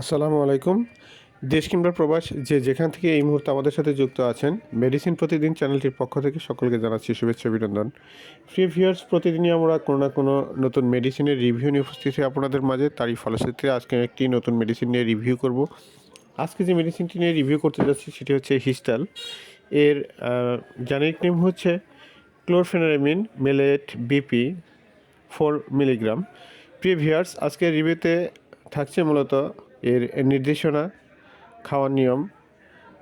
আসসালামু আলাইকুম। দেশ কিংবা প্রবাস যে যেখান থেকে এই মুহূর্তে আমাদের সাথে যুক্ত আছেন, মেডিসিন প্রতিদিন চ্যানেলটির পক্ষ থেকে সকলকে জানাচ্ছি শুভেচ্ছা, অভিনন্দন। ফ্রি ভিউয়ার্স, প্রতিদিনই আমরা কোনো না কোনো নতুন মেডিসিনের রিভিউ নিয়ে উপস্থিত হই আপনাদের মাঝে। তারই ফলশ্রুতিতে আজকে একটি নতুন মেডিসিন নিয়ে রিভিউ করব। আজকে যে মেডিসিনটি নিয়ে রিভিউ করতে যাচ্ছি সেটি হচ্ছে হিস্টাল। এর জেনেরিক নেম হচ্ছে chlorpheniramine maleate BP four milligram. প্রিভিয়ার্স আজকের রিভিউতে থাকছে মূলত এর নির্দেশনা, খাওয়ার নিয়ম,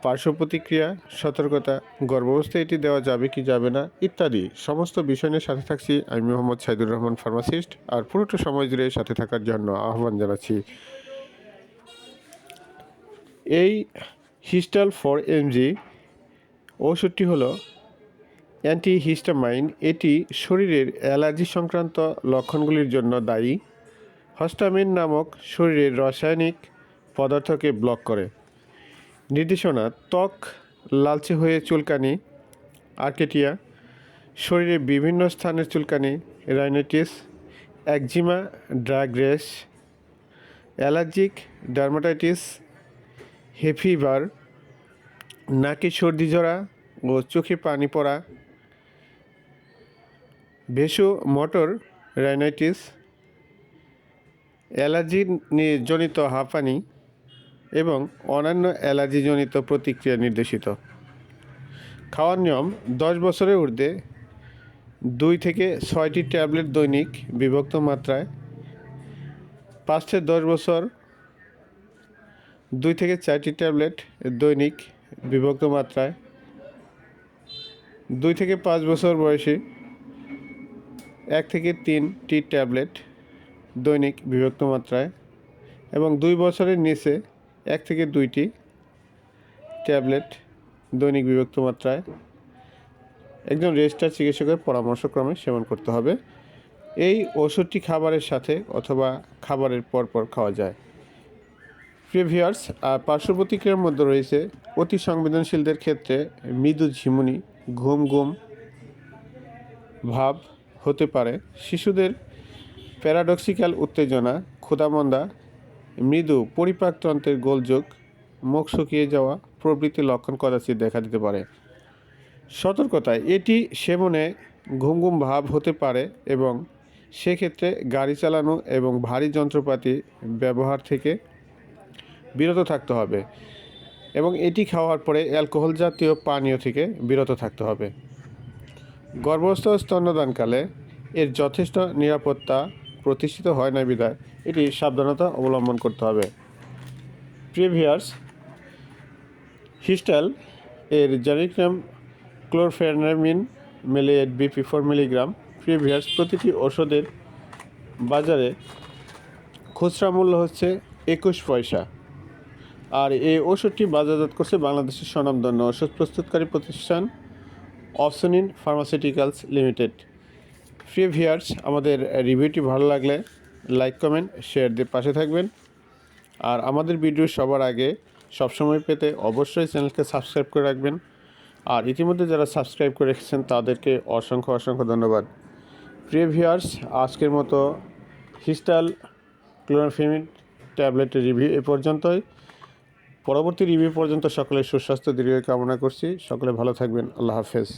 পার্শ্ব প্রতিক্রিয়া, সতর্কতা, গর্ভাবস্থায় এটি দেওয়া যাবে কি যাবে না, ইত্যাদি। সমস্ত বিষয় নিয়ে সাথে থাকছি আমি মোহাম্মদ সাইদুর রহমান, ফার্মাসিস্ট, আর পুরোটা সময় জুড়ে সাথে থাকার জন্য আহ্বান জানাচ্ছি। এই হিস্টাল ফর এমজি ওষুধটি হলো অ্যান্টিহিস্টামাইন। এটি শরীরের অ্যালার্জি সংক্রান্ত লক্ষণগুলির জন্য দায়ী। হস্টামিন নামক শরীরের রাসায়নিক পদার্থকে ব্লক করে। নির্দেশনা, ত্বক লালচে হয়ে চুলকানি, আর্কেটিয়া, শরীরের বিভিন্ন স্থানের চুলকানি, rhinitis, eczema drug rash allergic dermatitis hay fever নাকে সর্দি জড়া ও চোখে পানি পড়া ভেসো মোটর, রাইনাইটিস অ্যালার্জি জনিত হাঁপানি এবং অন্যান্য অ্যালার্জিজনিত প্রতিক্রিয়া নির্দেশিত। খাওয়ার নিয়ম, দশ বছরের ঊর্ধ্বে দুই থেকে ছয়টি ট্যাবলেট দৈনিক বিভক্ত মাত্রায়, পাঁচ থেকে দশ বছর দুই থেকে চারটি ট্যাবলেট দৈনিক বিভক্ত মাত্রায়, দুই থেকে পাঁচ বছর বয়সী এক থেকে তিনটি ট্যাবলেট দৈনিক বিভক্ত মাত্রায় এবং দুই বছরের নিচে এক থেকে দুইটি ট্যাবলেট দৈনিক বিভক্ত মাত্রায় একজন রেজিস্টার চিকিৎসকের পরামর্শক্রমে সেবন করতে হবে। এই ওষুধটি খাবারের সাথে অথবা খাবারের পরপর খাওয়া যায়। প্রিভিয়ার্স আর পার্শ্ব প্রতিক্রিয়ার মধ্যে রয়েছে অতি সংবেদনশীলদের ক্ষেত্রে মৃদু ঝিমুনি, ঘুম ঘুম ভাব হতে পারে। শিশুদের প্যারাডক্সিক্যাল উত্তেজনা, ক্ষুধামন্দা, মৃদু পরিপাকতন্ত্রের গোলযোগ, মুখ শুকিয়ে যাওয়া প্রভৃতি লক্ষণ কদাচিৎ দেখা দিতে পারে। সতর্কতায়, এটি সেবনে ঘুম ঘুম ভাব হতে পারে এবং সেক্ষেত্রে গাড়ি চালানো এবং ভারী যন্ত্রপাতি ব্যবহার থেকে বিরত থাকতে হবে এবং এটি খাওয়ার পরে অ্যালকোহল জাতীয় পানীয় থেকে বিরত থাকতে হবে। গর্ভস্থ স্তন্যদানকালে এর যথেষ্ট নিরাপত্তা প্রতিষ্ঠিত হয় না বিধায়, এটি সাবধানতা অবলম্বন করতে হবে। প্রিভিয়ার্স হিস্টাল এর জেনেরিক নাম chlorpheniramine maleate BP four milligram. প্রিভিয়ার্স, প্রতিটি ওষুধের বাজারে খুচরা মূল্য হচ্ছে একুশ পয়সা। আর এই ওষুধটি বাজারজাত করছে বাংলাদেশের স্বনামধন্য ওষুধ প্রস্তুতকারী প্রতিষ্ঠান অপসনিন ফার্মাসিউটিক্যালস লিমিটেড। ফ্রি ভিয়ার্স আমাদের রিভিউটি ভালো লাগলে লাইক কমেন্ট শেয়ার দিয়ে পাশে থাকবেন। আর আমাদের ভিডিও সবার আগে, সবসময় পেতে অবশ্যই চ্যানেলকে সাবস্ক্রাইব করে রাখবেন। আর ইতিমধ্যে যারা সাবস্ক্রাইব করে রেখেছেন, তাদেরকে অসংখ্য অসংখ্য ধন্যবাদ। প্রিয় ভিউয়ার্স আজকের মতো হিস্টাল ক্লোরোফিমিড ট্যাবলেটের রিভিউ এ পর্যন্তই। পরবর্তী রিভিউ পর্যন্ত সকলের সুস্বাস্থ্য দীর্ঘ কামনা করছি। সকলে ভালো থাকবেন। আল্লাহ হাফেজ।